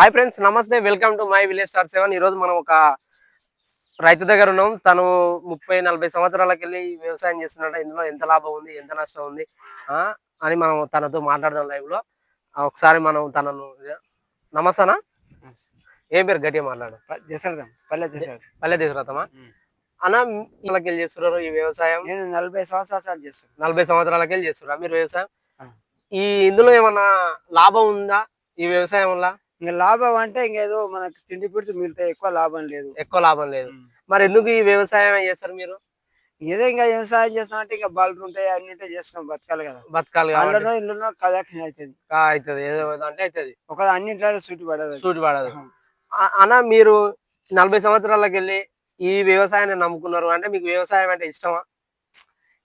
Hi friends నమస్తే welcome to my village star seven ఈరోజు మనం ఒక రైతు దగ్గర ఉన్నాం. తను ముప్పై నలభై సంవత్సరాలకి వెళ్ళి వ్యవసాయం చేస్తున్నట్టు ఇందులో ఎంత లాభం ఉంది ఎంత నష్టం ఉంది ఆ, అని మనం తనతో మాట్లాడదాం లైవ్లో. ఆ, ఒకసారి మనం తనను నమస్తేనా ఏం పేరు? గట్టిగా మాట్లాడు. పల్లె చేసాడు పల్లె అన్న ఇళ్ళకి వెళ్ళి చేస్తున్నారు ఈ వ్యవసాయం? నేను నలభై సంవత్సరాలు చేస్తాను నలభై సంవత్సరాలకి వెళ్ళి చేస్తున్నారు. మీరు వ్యవసాయం. ఈ ఇందులో ఏమన్నా లాభం ఉందా ఈ వ్యవసాయం వల్ల? ఇంకా లాభం అంటే ఇంకేదో మనకు తిండి పిడిచి మిగిలితే ఎక్కువ లాభం లేదు. ఎక్కువ లాభం లేదు. మరి ఎందుకు ఈ వ్యవసాయం చేస్తారు మీరు? ఏదో ఇంకా వ్యవసాయం చేస్తామంటే ఇంకా బళ్ళు ఉంటాయి అన్ని ఉంటాయి చేసుకుని బతకాలి కదా. బతకాలి అందులో ఇల్లులో కలెక్షన్ అవుతుంది అవుతుంది ఏదో అంటే అవుతుంది ఒక అన్నింటిలో సూటి పడదు. సూటి పడదు. అన్న మీరు నలభై సంవత్సరాలకు వెళ్ళి ఈ వ్యవసాయాన్ని నమ్ముకున్నారు. అంటే మీకు వ్యవసాయం అంటే ఇష్టమా?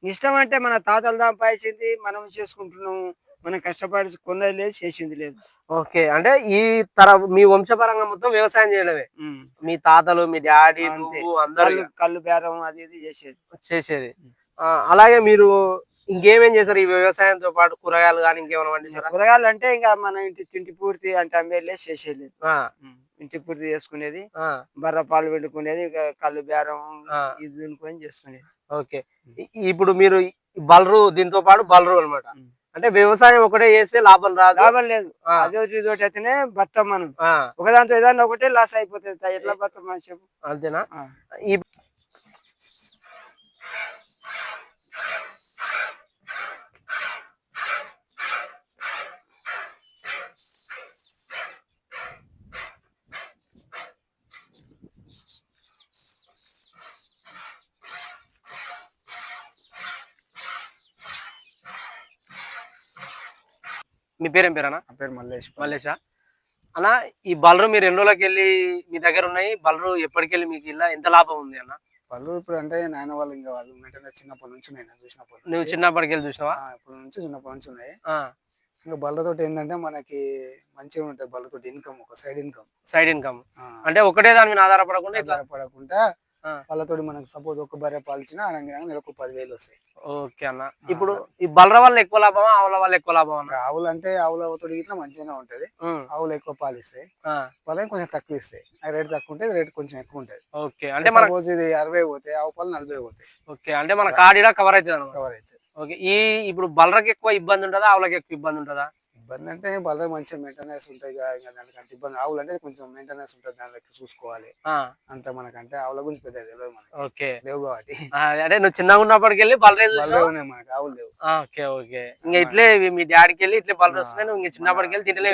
ఇష్టం అంటే మన తాతలు సంపాదించింది మనం చేసుకుంటున్నాము మనం కష్టపడి కొన్నది లేదు చేసింది లేదు. ఓకే. అంటే ఈ తర మీ వంశపరంగా మొత్తం వ్యవసాయం చేయడమే. మీ తాతలు మీ డాడీ అందరు కళ్ళు బేరం అది ఇది చేసేది. చేసేది. ఆ, అలాగే మీరు ఇంకేమేం చేస్తారు ఈ వ్యవసాయంతో పాటు? కూరగాయలు కానీ ఇంకేమైనా పండిస్తారా కూరగాయలు అంటే ఇంకా మన ఇంటి తిండి పూర్తి అంటే అమ్మేళ్ళే చేసేది ఇంటి పూర్తి చేసుకునేది. బర్ర పాలు పెట్టుకునేది కళ్ళు బేరం. ఇది దున్నుకొని చేసుకునేది. ఓకే. ఇప్పుడు మీరు బలరు దీంతో పాటు బలరు అన్నమాట ఉం. అంటే వ్యవసాయం ఒకటే చేస్తే లాభం రాదు. లాభం లేదు. అదొకటి ఇదొకటి అయితేనే బతాం మనం ఒకదాంతో ఏదన్నా ఒకటే లాస్ అయిపోతుంది. ఎట్లా బతాం మనం చెప్పు. అంతేనా ఆ. ఈ మీ పేరేం పేరనా పేరు మల్లేష్. మల్లేషా? అన్న ఈ బలరు మీరు ఎన్ని రోజులకి వెళ్ళి మీ దగ్గర ఉన్నాయి? బలరు ఎప్పటికెళ్ళి మీకు ఇలా ఎంత లాభం ఉంది అన్న? వాళ్ళు ఇప్పుడు అంటే నాయన వాళ్ళు ఇంకా వాళ్ళు ఉన్నట్టు చిన్నప్పటి నుంచి ఉన్నాయి. నేను చూసినప్పటి నువ్వు చిన్నప్పటికి వెళ్ళి చూసినావా? ఆ, ఇప్పటి నుంచి చిన్నప్పటి నుంచి ఉన్నాయి. ఇంకా బళ్ళతోటి ఏంటంటే మనకి మంచిగా ఉంటుంది బళ్ళతోటి ఇన్కమ్ ఒక సైడ్ ఇన్కమ్ సైడ్ ఇన్కమ్ అంటే ఒకటే దాని మీద ఆధారపడకుండా ఆధారపడకుండా ఆ. వాళ్ళతోటి మనకి సపోజ్ ఒక బర్రె పాలిచ్చినా అనగా నెలకు పదివేలు వస్తాయి. ఓకే అన్న. ఇప్పుడు ఈ బలర వల్ల ఎక్కువ లాభమా ఆవుల వల్ల ఎక్కువ లాభం ఆవులు అంటే ఆవులతోటి ఇట్లా మంచిగానే ఉంటది. ఆవులు ఎక్కువ పాలు ఇస్తాయి ఆ, వాళ్ళకి కొంచెం తక్కువ ఇస్తాయి. ఆ రేట్ తక్కువ ఉంటే రేట్ కొంచెం ఎక్కువ ఉంటుంది. ఓకే. అంటే సపోజ్ ఇది అరవై పోతాయి ఆవు పాలు నలభై పోతాయి. ఓకే. అంటే మన కాడిడా కవర్ అవుతుంది కవర్ అయితే ఓకే. ఈ ఇప్పుడు బలరకి ఎక్కువ ఇబ్బంది ఉంటుందా ఆవులకి ఎక్కువ ఇబ్బంది ఉంటుందా? ఇబ్బంది అంటే బర్రె మంచిగా మెయింటెనెన్స్ ఉంటాయి కదా, దానికంటే ఇబ్బంది ఆవులు అంటే కొంచెం మెయింటెనెన్స్ ఉంటుంది దానికి చూసుకోవాలి. అంత మనకంటే ఆవుల గురించి పెద్ద తెలియదు మనకి. ఓకే. లేవు కాబట్టి. అంటే నువ్వు చిన్నగా ఉన్నప్పటికి వెళ్ళి బలరే? ఉన్నాయి మనకి ఆవులు లేవు. Okay okay. ఇంకా ఇట్లే మీ డాడీకి వెళ్ళి ఇట్లే బలరు వస్తున్నాయి నువ్వు ఇంకా చిన్నప్పటికి వెళ్ళి తింటలే